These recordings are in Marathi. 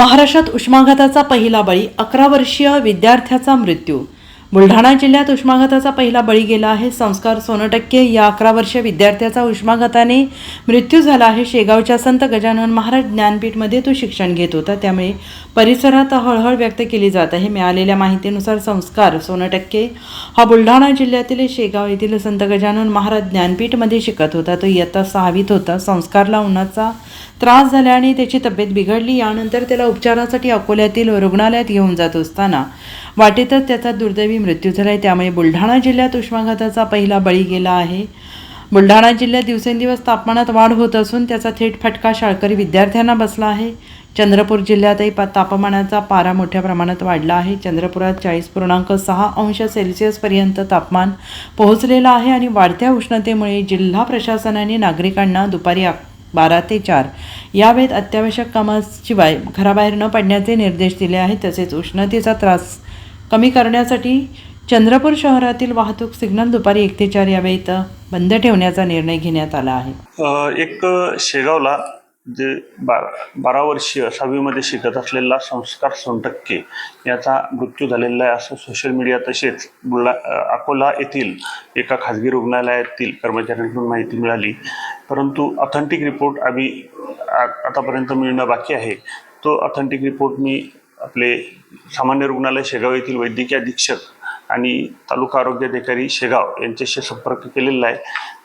महाराष्ट्रात उष्माघाताचा पहिला बळी अकरा वर्षीय विद्यार्थ्याचा मृत्यू. बुलढाणा जिल्ह्यात उष्माघाताचा पहिला बळी गेला आहे. संस्कार सोनटक्के या अकरा वर्षीय विद्यार्थ्याचा उष्माघाताने मृत्यू झाला आहे. शेगावच्या संत गजानन महाराज ज्ञानपीठमध्ये तो शिक्षण घेत होता. त्यामुळे परिसरात हळहळ व्यक्त केली जात आहे. मिळालेल्या माहितीनुसार संस्कार सोनटक्के हा बुलढाणा जिल्ह्यातील शेगाव येथील संत गजानन महाराज ज्ञानपीठमध्ये शिकत होता. तो इयत्ता सहावीत होता. संस्कारला उन्हाचा त्रास झाल्याने त्याची तब्येत बिघडली. यानंतर त्याला उपचारासाठी अकोल्यातील रुग्णालयात घेऊन जात असताना वाटेतच त्याचा दुर्दैवी मृत्यू झाला आहे त्यामुळे बुलढाणा जिल्ह्यात उष्माघाताचा पहिला बळी गेला आहे. बुलढाणा जिल्ह्यात दिवसेंदिवस तापमानात वाढ होत असून त्याचा थेट फटका शाळकरी विद्यार्थ्यांना बसला आहे. चंद्रपूर जिल्ह्यातही पा तापमानाचा पारा मोठ्या प्रमाणात वाढला आहे. चंद्रपुरात चाळीस पूर्णांक सहा अंश सेल्सिअसपर्यंत तापमान पोहोचलेलं आहे आणि वाढत्या उष्णतेमुळे जिल्हा प्रशासनाने नागरिकांना दुपारी बारा ते चार या वेळेत अत्यावश्यक कामाशिवाय घराबाहेर न पडण्याचे निर्देश दिले आहेत. तसेच उष्णतेचा त्रास कमी करण्यासाठी चंद्रपूर शहरातील वाहतूक सिग्नल दुपारी एक ते चार या वेळेत बंद ठेवण्याचा निर्णय घेण्यात आला आहे. एक शेगावला जे बारा बारा वर्षीय सहावीमध्ये शिकत असलेला संस्कार सोनटक्के याचा मृत्यू झालेला आहे. असं सोशल मीडिया तसेच बुलढा अकोला येथील एका खाजगी रुग्णालयातील कर्मचाऱ्यांकडून माहिती मिळाली. परंतु ऑथेंटिक रिपोर्ट आम्ही आ- आतापर्यंत मिळणं बाकी आहे. तो ऑथेंटिक रिपोर्ट मी आपले सामान्य रुग्णालय शेगाव येथील वैद्यकीय अधीक्षक आणि तालुका आरोग्य अधिकारी शेगाव यांच्याशी संपर्क केलेला आहे.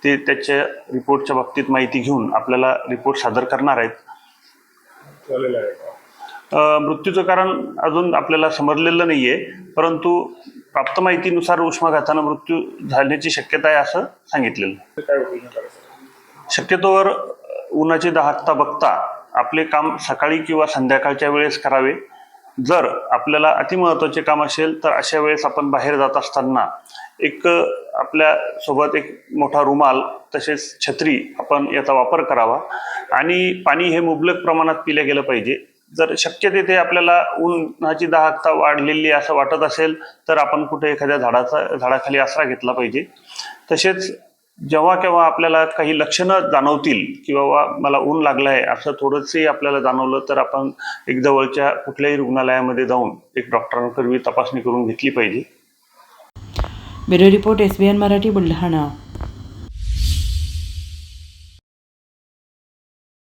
ते त्याच्या रिपोर्टच्या बाबतीत माहिती घेऊन आपल्याला रिपोर्ट सादर करणार आहेत. मृत्यूचं कारण अजून आपल्याला समजलेलं नाही आहे परंतु प्राप्त माहितीनुसार उष्माघातानं मृत्यू झाल्याची शक्यता आहे असं सांगितलेलं. शक्यतोवर उन्हाची दाहकता बघता आपले काम सकाळी किंवा संध्याकाळच्या वेळेस करावे. जर आपल्याला अतिमहत्वाचे काम असेल तर अशा वेळेस आपण बाहेर जात असताना एक आपल्यासोबत एक मोठा रुमाल तसेच छत्री आपण याचा वापर करावा. आणि पाणी हे मुबलक प्रमाणात पिलं गेलं पाहिजे. जर शक्य तिथे आपल्याला उन्हाची दाहकता वाढलेली असं वाटत असेल तर आपण कुठे एखाद्या झाडाचा झाडाखाली आसरा घेतला पाहिजे. तसेच जेव्हा केव्हा आपल्याला काही लक्षणं जाणवतील की बाबा मला ऊन लागलं आहे असं थोडंसंही आपल्याला जाणवलं तर आपण एक जवळच्या कुठल्याही रुग्णालयामध्ये जाऊन एक डॉक्टरांकडे तपासणी करून घेतली पाहिजे. Bureau report S B N Marathi Buldhana.